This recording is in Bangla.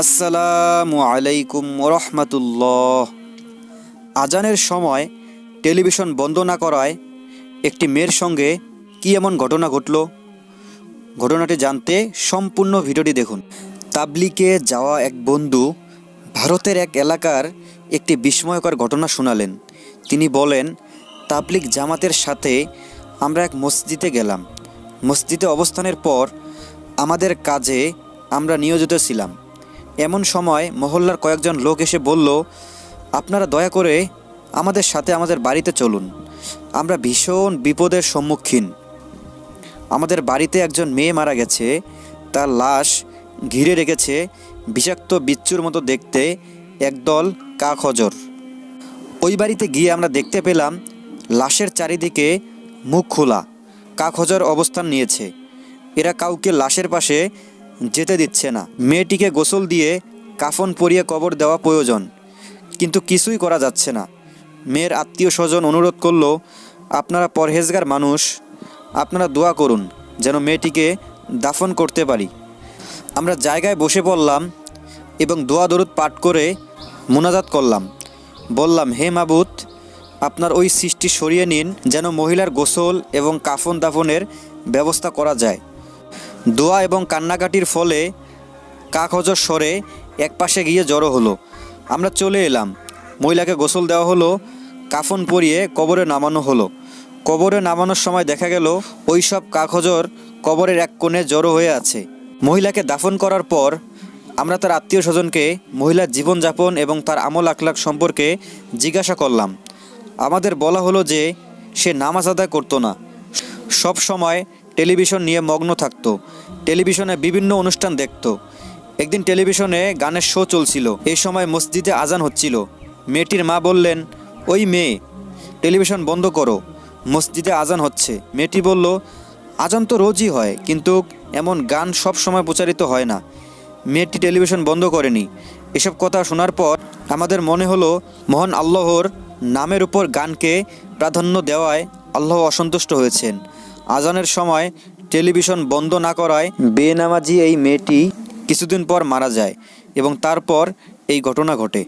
আসসালামু আলাইকুম রহমতুল্লাহ আজানের সময় টেলিভিশন বন্ধ না করায় একটি মেয়ের সঙ্গে কি এমন ঘটনা ঘটল? ঘটনাটি জানতে সম্পূর্ণ ভিডিওটি দেখুন। তাবলিকে যাওয়া এক বন্ধু ভারতের এক এলাকার একটি বিস্ময়কর ঘটনা শোনালেন। তিনি বলেন তাবলিক জামাতের সাথে আমরা এক মসজিদে গেলাম। মসজিদে অবস্থানের পর আমাদের কাজে আমরা নিয়োজিত ছিলাম। এমন সময় মহল্লার কয়েকজন লোক এসে বলল, আপনারা দয়া করে আমাদের সাথে আমাদের বাড়িতে চলুন। আমরা ভীষণ বিপদের সম্মুখীন। আমাদের বাড়িতে একজন মেয়ে মারা গেছে। তার লাশ ঘিরে রেখেছে বিষাক্ত বিচ্ছুর মতো দেখতে একদল কাখজর ওই বাড়িতে গিয়ে আমরা দেখতে পেলাম, লাশের চারিদিকে মুখ খোলা। কাখজর অবস্থান নিয়েছে। এরা কাউকে লাশের পাশে যেতে দিচ্ছে না। মেয়েটিকে গোসল দিয়ে কাফন পরিয়ে কবর দেওয়া প্রয়োজন, কিন্তু কিছুই করা যাচ্ছে না। মেয়ের আত্মীয় স্বজন অনুরোধ করল, আপনারা পরহেজগার মানুষ, আপনারা দোয়া করুন যেন মেয়েটিকে দাফন করতে পারি। আমরা জায়গায় বসে পড়লাম এবং দোয়া দরুদ পাঠ করে মোনাজাত করলাম। বললাম, হে মাবুত আপনার ওই সৃষ্টি সরিয়ে নিন যেন মহিলার গোসল এবং কাফন দাফনের ব্যবস্থা করা যায়। দোয়া এবং কান্নাকাটির ফলে কাকহজর স্বরে একপাশে গিয়ে জড়ো হলো। আমরা চলে এলাম। মহিলাকে গোসল দেওয়া হলো, কাফন পরিয়ে কবরে নামানো হলো। কবরে নামানোর সময় দেখা গেল, ওই সব কাকহজর কবরের এক কোণে জড়ো হয়ে আছে। মহিলাকে দাফন করার পর আমরা তার আত্মীয় স্বজনকে, মহিলার জীবনযাপন এবং তার আমল আখলাক সম্পর্কে জিজ্ঞাসা করলাম। আমাদের বলা হলো যে, সে নামাজ আদায় করতো না। সব সময় টেলিভিশন নিয়ে মগ্ন থাকতো। টেলিভিশনে বিভিন্ন অনুষ্ঠান দেখত। একদিন টেলিভিশনে গানের শো চলছিল। এই সময় মসজিদে আজান হচ্ছিল। মেয়েটির মা বললেন, ওই মেয়ে, টেলিভিশন বন্ধ করো, মসজিদে আজান হচ্ছে। মেয়েটি বলল, আজান তো রোজই হয়, কিন্তু এমন গান সব সময় প্রচারিত হয় না। মেয়েটি টেলিভিশন বন্ধ করেনি। এসব কথা শোনার পর আমাদের মনে হলো, মহান আল্লাহর নামের উপর গানকে প্রাধান্য দেওয়ায় আল্লাহ অসন্তুষ্ট হয়েছেন। আজানের সময় টেলিভিশন বন্ধ না করায় বেনামাজি এই মেয়েটি কিছুদিন পর মারা যায় এবং তারপর এই ঘটনা ঘটে।